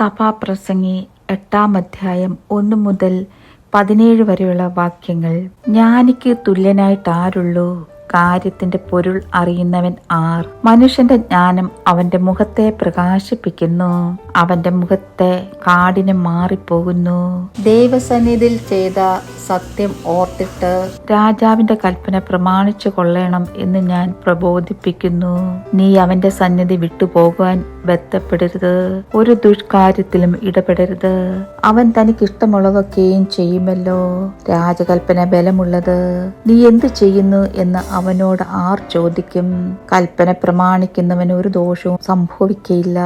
സഭാപ്രസംഗി എട്ടാം അധ്യായം ഒന്ന് മുതൽ പതിനേഴ് വരെയുള്ള വാക്യങ്ങൾ. ജ്ഞാനിക്ക് തുല്യനായിട്ട് ആരുള്ളൂ കാര്യത്തിന്റെ പൊരുൾ അറിയുന്നവൻ ആർ. മനുഷ്യന്റെ ജ്ഞാനം അവന്റെ മുഖത്തെ പ്രകാശിപ്പിക്കുന്നു. അവന്റെ മുഖത്തെ കാടിനെ മാറിപ്പോകുന്നു. ദൈവസന്നിധിയിൽ ചെയ്ത സത്യം ഓർത്തിട്ട് രാജാവിന്റെ കൽപ്പന പ്രമാണിച്ചു കൊള്ളണം എന്ന് ഞാൻ പ്രബോധിപ്പിക്കുന്നു. നീ അവന്റെ സന്നിധി വിട്ടുപോകുവാൻ ബന്ധപ്പെടരുത് ഒരു ദുഷ്കാര്യത്തിലും ഇടപെടരുത്. അവൻ തനിക്ക് ഇഷ്ടമുള്ളതൊക്കെയും ചെയ്യുമല്ലോ. രാജകൽപ്പന ബലമുള്ളത്. നീ എന്ത് ചെയ്യുന്നു എന്ന് അവനോട് ആർ ചോദിക്കും. കൽപ്പന പ്രമാണിക്കുന്നവന് ഒരു ദോഷവും സംഭവിക്കയില്ല.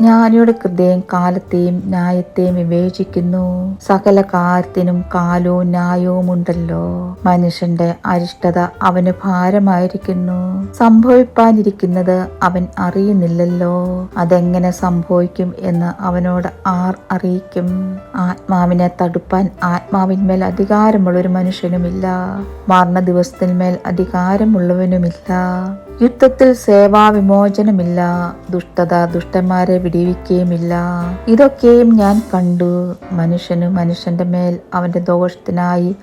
ജ്ഞാനിയുടെ ഹൃദയം കാലത്തെയും ന്യായത്തെയും വിവേചിക്കുന്നു. സകല കാര്യത്തിനും കാലവും ന്യായവും ഉണ്ടല്ലോ. മനുഷ്യന്റെ അരിഷ്ടത അവന് ഭാരമായിരിക്കുന്നു. സംഭവിപ്പാനിരിക്കുന്നത് അവൻ അറിയുന്നില്ലല്ലോ. അതെങ്ങനെ സംഭവിക്കും എന്ന് അവനോട് ആർ അറിയിക്കും. ആത്മാവിനെ തടുപ്പാൻ ആത്മാവിന്മേൽ അധികാരമുള്ള ഒരു മനുഷ്യനുമില്ല. മരണ ദിവസത്തിന്മേൽ അധികാരമുള്ളവനുമില്ല. യുദ്ധത്തിൽ സേവാവിമോചനമില്ല. ദുഷ്ടത ദുഷ്ടന്മാരെ വിടിവിക്കുകയുമില്ല. ഇതൊക്കെയും ഞാൻ കണ്ടു. മനുഷ്യന് മനുഷ്യന്റെ മേൽ അവന്റെ ദോഷത്തിനായി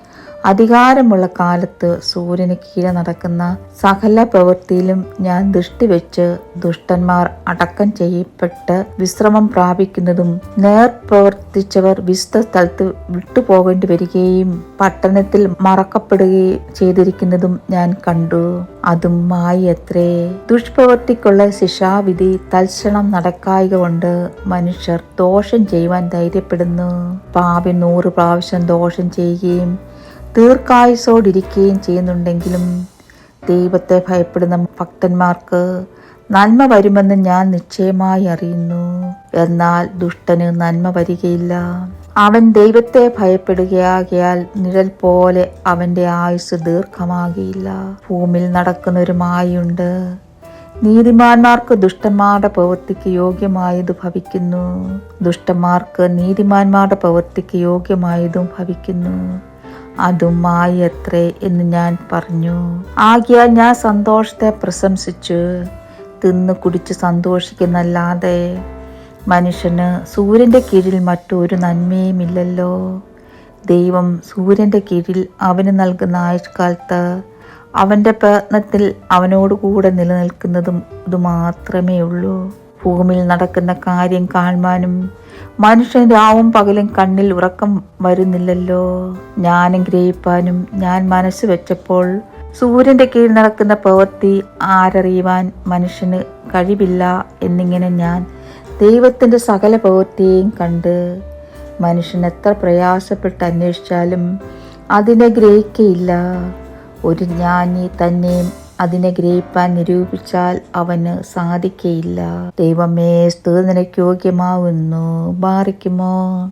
അധികാരമുള്ള കാലത്ത് സൂര്യന് കീഴെ നടക്കുന്ന സകല പ്രവൃത്തിയിലും ഞാൻ ദൃഷ്ടി വെച്ച് ദുഷ്ടന്മാർ അടക്കം ചെയ്യപ്പെട്ട് വിശ്രമം പ്രാപിക്കുന്നതും നേർ പ്രവർത്തിച്ചവർ വിശുദ്ധ സ്ഥലത്ത് വിട്ടുപോകേണ്ടി വരികയും പട്ടണത്തിൽ മറക്കപ്പെടുകയും ചെയ്തിരിക്കുന്നതും ഞാൻ കണ്ടു. അതും മായി എത്രേ ദുഷ്പ്രവർത്തിക്കുള്ള ശിക്ഷാവിധി തൽക്ഷണം നടക്കായിക കൊണ്ട് മനുഷ്യർ ദോഷം ചെയ്യുവാൻ ധൈര്യപ്പെടുന്നു. പാപി നൂറ് പ്രാവശ്യം ദോഷം ചെയ്യുകയും ദീർഘായുസോടിരിക്കുകയും ചെയ്യുന്നുണ്ടെങ്കിലും ദൈവത്തെ ഭയപ്പെടുന്ന ഭക്തന്മാർക്ക് നന്മ വരുമെന്ന് ഞാൻ നിശ്ചയമായി അറിയുന്നു. എന്നാൽ ദുഷ്ടന് നന്മ വരികയില്ല. അവൻ ദൈവത്തെ ഭയപ്പെടുകയാകിയാൽ നിഴൽ പോലെ അവന്റെ ആയുസ് ദീർഘമാകിയില്ല ഭൂമിയിൽ നടക്കുന്ന ഒരു മായുണ്ട് നീതിമാന്മാർക്ക് ദുഷ്ടന്മാരുടെ പ്രവൃത്തിക്ക് യോഗ്യമായത് ഭവിക്കുന്നു. ദുഷ്ടന്മാർക്ക് നീതിമാന്മാരുടെ പ്രവൃത്തിക്ക് യോഗ്യമായതും ഭവിക്കുന്നു. അതും മായത്രേ എന്ന് ഞാൻ പറഞ്ഞു. ആകിയാൽ ഞാൻ സന്തോഷത്തെ പ്രശംസിച്ചു തിന്ന് കുടിച്ച് സന്തോഷിക്കുന്നല്ലാതെ മനുഷ്യന് സൂര്യന്റെ കീഴിൽ മറ്റൊരു നന്മയുമില്ലല്ലോ. ദൈവം സൂര്യന്റെ കീഴിൽ അവന് നൽകുന്ന ആയുഷ്കാലത്ത് അവന്റെ പ്രയത്നത്തിൽ അവനോടുകൂടെ നിലനിൽക്കുന്നതും ഇത് മാത്രമേ ഉള്ളൂ ഭൂമിയിൽ നടക്കുന്ന കാര്യം കാണുവാനും മനുഷ്യൻ രാവും പകലും കണ്ണിൽ ഉറക്കം വരുന്നില്ലല്ലോ. ജ്ഞാനം ഗ്രഹിപ്പാനും ഞാൻ മനസ്സ് വെച്ചപ്പോൾ സൂര്യന്റെ കീഴിൽ നടക്കുന്ന പ്രവൃത്തി ആരറിയുവാൻ മനുഷ്യന് കഴിവില്ല എന്നിങ്ങനെ ഞാൻ ദൈവത്തിന്റെ സകല പ്രവൃത്തിയെയും കണ്ട് മനുഷ്യൻ എത്ര പ്രയാസപ്പെട്ട് അന്വേഷിച്ചാലും അതിനെ ഗ്രഹിക്കയില്ല. ഒരു ജ്ഞാനി തന്നെയും അതിനെ ഗ്രഹിപ്പാൻ നിരൂപിച്ചാൽ അവന് സാധിക്കയില്ല. ദൈവമേ സ്തുതി നിനക്ക് യോഗ്യമാവുന്നു. ബാറിക്കുമോ?